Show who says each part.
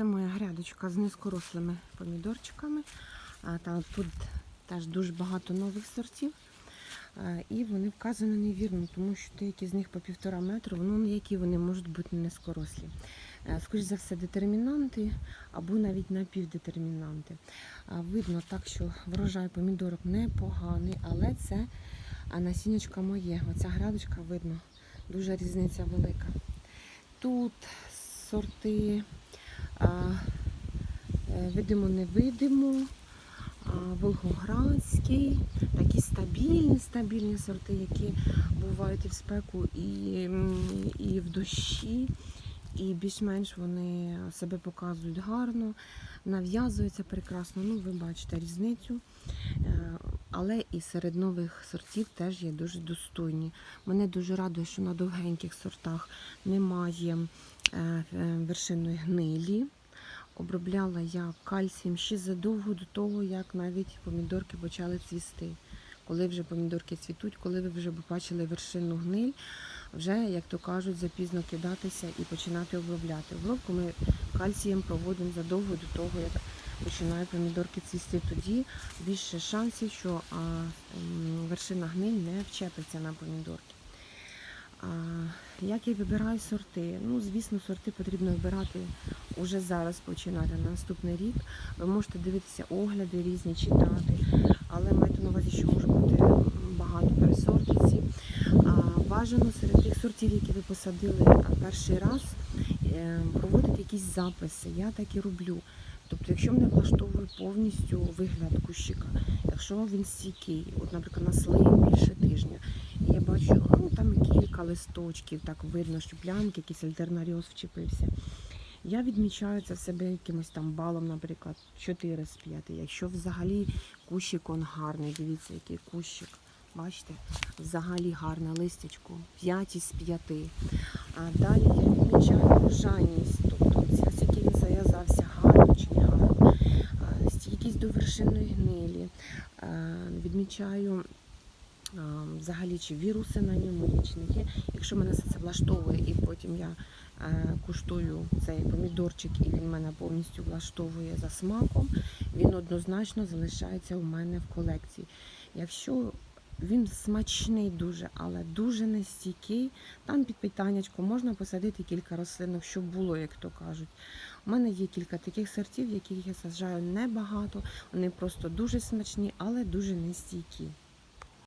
Speaker 1: це моя грядочка з низькорослими помідорчиками. А, Та тут теж дуже багато нових сортів. І вони вказані невірно, тому що деякі з них по півтора метру, ну які вони можуть бути низькорослі. Е, Скоріш за все, детермінанти або навіть напівдетермінанти. Видно так, що врожай помідорок непоганий, але це насіннячка моє. Оця грядочка видно, дуже різниця велика. Тут сорти е, видимо-невидимо, Волгоградський, такі стабільні, стабільні сорти, які бувають і в спеку, і, і в дощі. І більш-менш вони себе показують гарно, нав'язуються прекрасно. Ну, ви бачите різницю. Але і серед нових сортів теж є дуже достойні. Мене дуже радує, що на довгеньких сортах немає е, вершинної гнилі. Обробляла я кальцієм ще задовго до того, як навіть помідорки почали цвісти. Коли вже помідорки цвітуть, коли ви вже побачили вершинну гниль, вже, як то кажуть, запізно кидатися і починати обробляти. Обробку ми кальцієм проводимо задовго до того, як починають помідорки цвісти. Тоді більше шансів, що вершина гниль не вчепиться на помідорки. Як я вибираю сорти? Ну, звісно, сорти потрібно вибирати уже зараз починати на наступний рік. Ви можете дивитися огляди різні, читати, але майте на увазі, що може бути багато пересортиці. Бажано серед тих сортів, які ви посадили перший раз, е, проводити якісь записи. Я так і роблю. Тобто, якщо мене влаштовує повністю вигляд кущика, якщо він стійкий, от, наприклад, на слив більше тижня, і я бачу, ну там кілька листочків, так видно, що плянки, якийсь альтернаріоз вчепився. Я відмічаю це в себе якимось там балом, наприклад, 4 з 5. Якщо взагалі кущик он гарний, дивіться, який кущик. Бачите, взагалі гарне листячко, 5 із 5. А далі я відмічаю врожайність, тобто ці- скільки він зав'язався гарно чи не гарно, А, стійкість до вершинної Відмічаю взагалі, чи віруси на ньому чи. Якщо мене все це влаштовує, і потім я е, куштую цей помідорчик, і він мене повністю влаштовує за смаком, він однозначно залишається у мене в колекції. Якщо він смачний дуже, але дуже нестійкий, там під питаннячко можна посадити кілька рослинок, щоб було, як то кажуть. У мене є кілька таких сортів, яких я саджаю небагато. Вони просто дуже смачні, але дуже нестійкі.